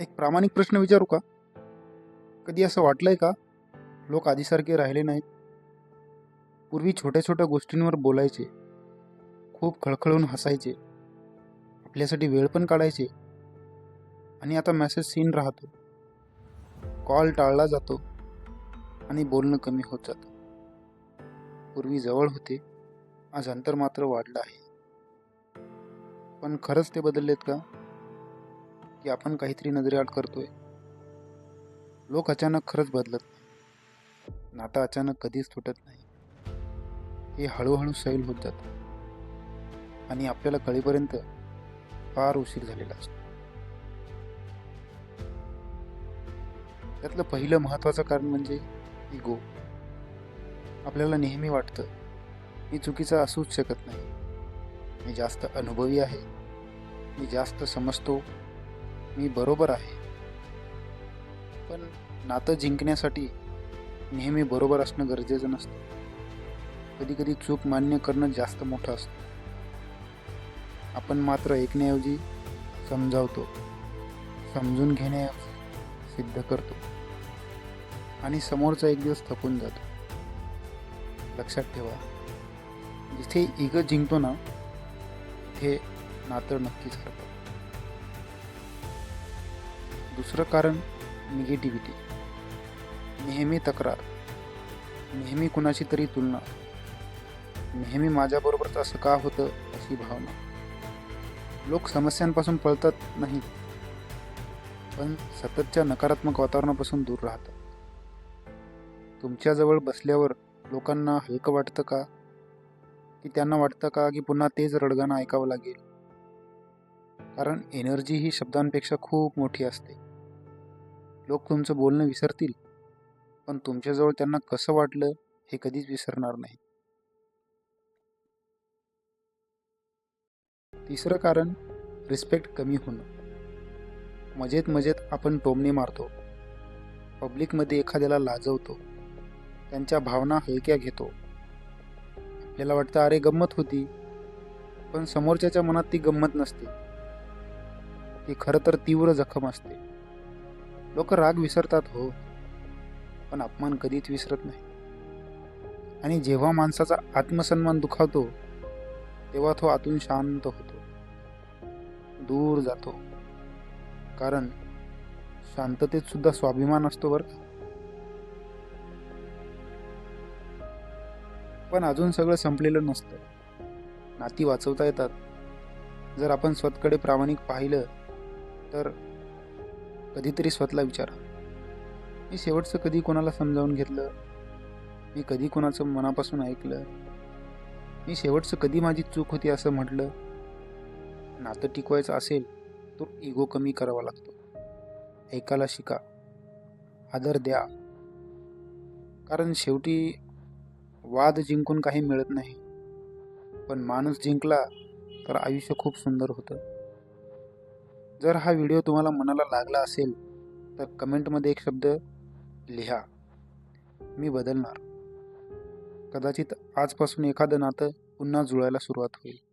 एक प्रामाणिक प्रश्न विचारू का? कधी असं वाटलंय का? लोक आधीसारखे राहिले नाहीत. पूर्वी छोट्या छोट्या गोष्टींवर बोलायचे. खूप खळखळून हसायचे. आपल्यासाठी वेळ पण काढायचे. आणि आता मॅसेज सीन राहतो. कॉल टाळला जातो. आणि बोलणं कमी होत जातं. पूर्वी जवळ होते. आज अंतर मात्र वाढलं आहे. पण खरंच ते बदललेत का? की आपण काहीतरी नजरेआड करतोय. लोक अचानक खरंच बदलत नाही. नातं अचानक कधीच तुटत नाही. हे हळूहळू सैल होत जातं. आणि आपल्याला कळीपर्यंत फार उशीर झालेला असतो. त्यातलं पहिलं महत्त्वाचं कारण म्हणजे इगो आपल्याला नेहमी वाटतं मी चुकीचा असूच शकत नाही. मी जास्त अनुभवी आहे. मी जास्त समजतो. मी बरोबर आहे. पण नातं जिंकण्यासाठी नेहमी बरोबर असणं गरजेचं नसतं. कधी कधी चूक मान्य करणं जास्त मोठं असतं. आपण मात्र ऐकण्याऐवजी समजावतो समजून घेण्याऐवजी सिद्ध करतो आणि समोरचा एक दिवस थकून जातो. लक्षात ठेवा जिथे इग जिंकतो ना तिथे नातं नक्कीच हरतं. दुसरं कारण निगेटिव्हिटी नेहमी तक्रार. नेहमी कुणाची तरी तुलना. नेहमी माझ्याबरोबरच असं का होतं अशी भावना. लोक समस्यांपासून पळतात नाही पण सततच्या नकारात्मक वातावरणापासून दूर राहतात. तुमच्याजवळ बसल्यावर लोकांना हलकं वाटतं का? की त्यांना वाटतं का की पुन्हा तेच रडगाणं ऐकावं लागेल? कारण एनर्जी ही शब्दांपेक्षा खूप मोठी असते. लोक तुमचं बोलणं विसरतील. पण तुमच्याजवळ त्यांना कसं वाटलं हे कधीच विसरणार नाही. तिसरं कारण रिस्पेक्ट कमी होणं. मजेत मजेत आपण टोमणे मारतो. पब्लिकमध्ये एखाद्याला लाजवतो. त्यांच्या भावना हलक्या घेतो. आपल्याला वाटतं अरे गंमत होती. पण समोरच्याच्या मनात ती गंमत नसते. ती खरं तर तीव्र जखम असते. लोक राग विसरतात हो पण अपमान कधीच विसरत नाही. आणि जेव्हा माणसाचा आत्मसन्मान दुखावतो तेव्हा तो आतून शांत होतो. दूर जातो. कारण शांततेत सुद्धा स्वाभिमान असतो बरं का. पण अजून सगळं संपलेलं नसतं. नाती वाचवता येतात. जर आपण स्वतःकडे प्रामाणिक पाहिलं तर कधीतरी स्वतःला विचारा. मी शेवटचं कधी कोणाला समजावून घेतलं? मी कधी कोणाचं मनापासून ऐकलं? मी शेवटचं कधी माझी चूक होती असं म्हटलं? नातं टिकवायचं असेल तर इगो कमी करावा लागतो. ऐकायला शिका. आदर द्या. कारण शेवटी वाद जिंकून काही मिळत नाही. पण माणूस जिंकला तर आयुष्य खूप सुंदर होतं. जर हा व्हिडिओ तुम्हाला मनाला लागला असेल तर कमेंटमध्ये एक शब्द लिहा. मी बदलणार. कदाचित आजपासून एखादं नातं पुन्हा जुळायला सुरुवात होईल.